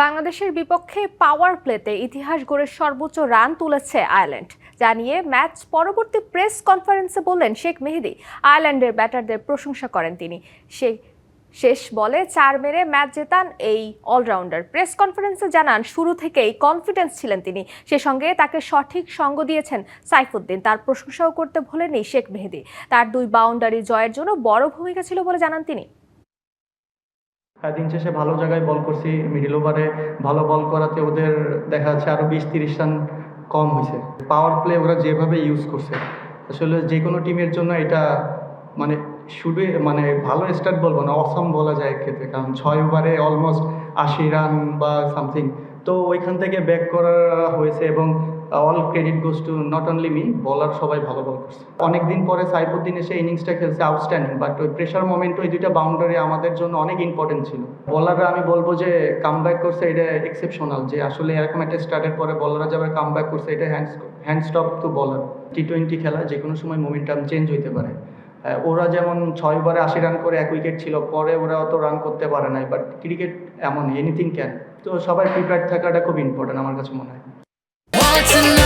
বাংলাদেশের বিপক্ষে পাওয়ার প্লেতে ইতিহাস গড়ে সর্বোচ্চ রান তুলেছে আয়ারল্যান্ড। জানিয়ে ম্যাচ পরবর্তী প্রেস কনফারেন্সে বললেন শেখ মেহেদি। আয়ারল্যান্ডের ব্যাটারদের প্রশংসা করেন তিনি। সে শেষ বলে চার মেরে ম্যাচ জেতান এই অলরাউন্ডার প্রেস কনফারেন্সে জানান, শুরু থেকেই কনফিডেন্স ছিলেন তিনি। সে সঙ্গে তাকে সঠিক সঙ্গ দিয়েছেন সাইফুদ্দিন। তার প্রশংসাও করতে ভোলেননি শেখ মেহেদি। তার দুই বাউন্ডারি জয়ের জন্য বড় ভূমিকা ছিল বলে জানান তিনি। দিন শেষে ভালো জায়গায় বল করছি মিডিল ওভারে ভালো বল করাতে ওদের দেখা যাচ্ছে আরও বিশ তিরিশ রান কম হয়েছে। পাওয়ার প্লে ওরা যেভাবে ইউজ করছে, আসলে যে কোনো টিমের জন্য এটা মানে শুধু মানে ভালো স্টার্ট বলব না অসম বলা যায় ক্ষেত্রে, কারণ ছয় ওভারে অলমোস্ট আশি রান বা সামথিং তো ওইখান থেকে ব্যাক করা হয়েছে এবং all credit goes to not only me বলার সবাই ভালো বল করছে। অনেক দিন পরে সাইফুদ্দিন এসে ইনিংসটা খেলছে আউটস্ট্যান্ডিং বাট ওই প্রেশার মোমেন্ট ওই দুইটা বাউন্ডারি আমাদের জন্য অনেক ইম্পর্টেন্ট ছিল। বলাররা আমি বলব যে কাম করছে, এটা এক্সেপশনাল যে আসলে এরকম একটা স্টার্টের পরে বলাররা যাবার কাম করছে, এটা হ্যান্ড হ্যান্ড স্টপ টু বলার টি টোয়েন্টি খেলা, যে কোনো সময় মোমেন্টাম চেঞ্জ হইতে পারে। ওরা যেমন ছয় ওভারে আশি রান করে এক উইকেট ছিল, পরে ওরা অত রান করতে পারে নাই বাট ক্রিকেট এমন এনিথিং ক্যান তো সবাই প্রিপেয়ার থাকাটা খুব ইম্পর্টেন্ট আমার কাছে মনে হয়। tonight.